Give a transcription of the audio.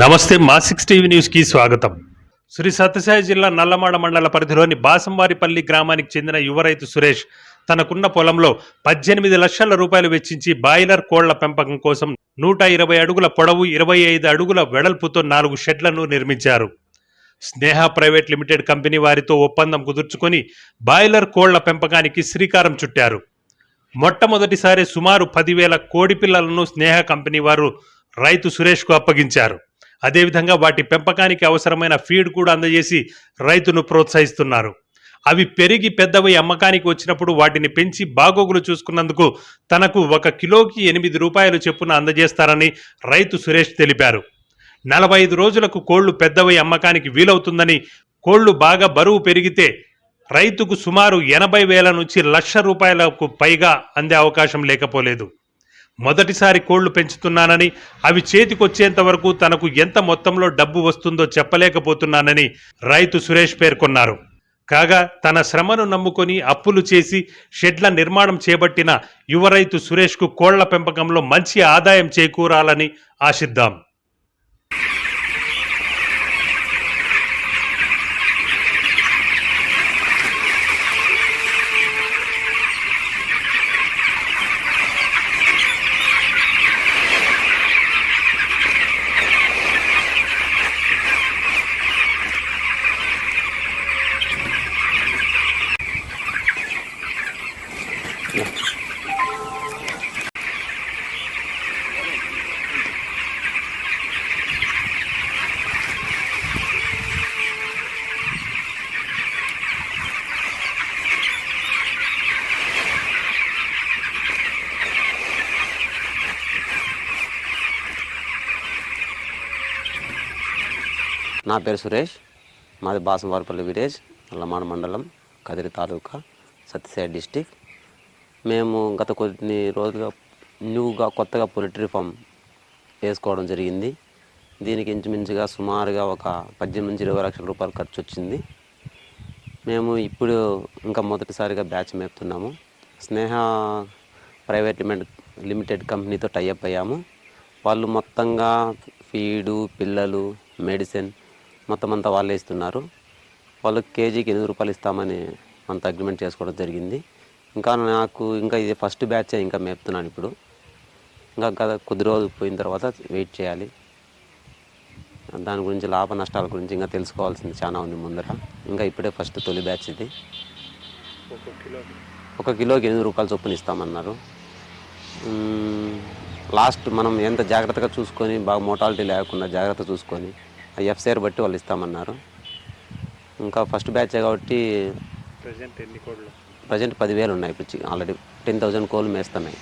నమస్తే మా six TV న్యూస్కి స్వాగతం. శ్రీ సత్యసాయి జిల్లా నల్లమాడ మండల పరిధిలోని బాసంవారిపల్లి గ్రామానికి చెందిన యువ రైతు సురేష్ తనకున్న పొలంలో పద్దెనిమిది లక్షల రూపాయలు వెచ్చించి బాయిలర్ కోళ్ళ పెంపకం కోసం నూట ఇరవై అడుగుల పొడవు ఇరవై ఐదు అడుగుల వెడల్పుతో నాలుగు షెడ్లను నిర్మించారు. స్నేహ ప్రైవేట్ లిమిటెడ్ కంపెనీ వారితో ఒప్పందం కుదుర్చుకొని బాయిలర్ కోళ్ళ పెంపకానికి శ్రీకారం చుట్టారు. మొట్టమొదటిసారి సుమారు పదివేల కోడి పిల్లలను స్నేహ కంపెనీ వారు రైతు సురేష్కు అప్పగించారు. అదేవిధంగా వాటి పెంపకానికి అవసరమైన ఫీడ్ కూడా అందజేసి రైతును ప్రోత్సహిస్తున్నారు. అవి పెరిగి పెద్దవి అమ్మకానికి వచ్చినప్పుడు వాటిని పెంచి బాగోగులు చూసుకున్నందుకు తనకు ఒక కిలోకి ఎనిమిది రూపాయలు చెప్పున అందజేస్తారని రైతు సురేష్ తెలిపారు. నలభై ఐదు రోజులకు కోళ్ళు పెద్దవై అమ్మకానికి వీలవుతుందని కోళ్ళు బాగా బరువు పెరిగితే రైతుకు సుమారు ఎనభై వేల నుంచి లక్ష రూపాయలకు పైగా అందే అవకాశం లేకపోలేదు. మొదటిసారి కోళ్ళు పెంచుతున్నానని అవి చేతికొచ్చేంత వరకు తనకు ఎంత మొత్తంలో డబ్బు వస్తుందో చెప్పలేకపోతున్నానని రైతు సురేష్ పేర్కొన్నారు. కాగా తన శ్రమను నమ్ముకొని అప్పులు చేసి షెడ్ల నిర్మాణం చేపట్టిన యువ రైతు సురేష్కు కోళ్ళ పెంపకంలో మంచి ఆదాయం చేకూరాలని ఆశిద్దాం. నా పేరు సురేష్. మాది బాసంవారపల్లి విలేజ్ అల్లమాడ మండలం కదిరి తాలూకా సత్యసాయి డిస్టిక్. మేము గత కొన్ని రోజులుగా న్యూగా కొత్తగా పొలిటరీ ఫామ్ వేసుకోవడం జరిగింది. దీనికి ఇంచుమించుగా సుమారుగా ఒక పద్దెనిమిది నుంచి ఇరవై లక్షల రూపాయలు ఖర్చు వచ్చింది. మేము ఇప్పుడు ఇంకా మొదటిసారిగా బ్యాచ్ మేపుతున్నాము. స్నేహ ప్రైవేట్ లిమిటెడ్ లిమిటెడ్ కంపెనీతో టైఅప్ అయ్యాము. వాళ్ళు మొత్తంగా ఫీడు పిల్లలు మెడిసిన్ మొత్తం అంతా వాళ్ళే ఇస్తున్నారు. వాళ్ళు కేజీకి ఎనిమిది రూపాయలు ఇస్తామని అంత అగ్రిమెంట్ చేసుకోవడం జరిగింది. ఇంకా నాకు ఇంకా ఇది ఫస్ట్ బ్యాచ్ ఇంకా మేపుతున్నాను ఇప్పుడు. ఇంకా గత కొద్ది రోజులు పోయిన తర్వాత వెయిట్ చేయాలి. దాని గురించి లాభ నష్టాల గురించి ఇంకా తెలుసుకోవాల్సింది చాలా ఉంది ముందర. ఇంకా ఇప్పుడే ఫస్ట్ తొలి బ్యాచ్ ఇది. ఒక కిలోకి ఎనిమిది రూపాయలు చొప్పున ఇస్తామన్నారు. లాస్ట్ మనం ఎంత జాగ్రత్తగా చూసుకొని బాగా మోటాలిటీ లేకుండా జాగ్రత్త చూసుకొని ఎఫ్సిఆర్ బట్టి వాళ్ళు ఇస్తామన్నారు. ఇంకా ఫస్ట్ బ్యాచ్ కాబట్టి ప్రజెంట్ ఎన్ని కోళ్ళు ప్రజెంట్ పదివేలు ఉన్నాయి ఇప్పుడు ఆల్రెడీ టెన్ థౌజండ్ కోళ్ళు మేస్తున్నాయి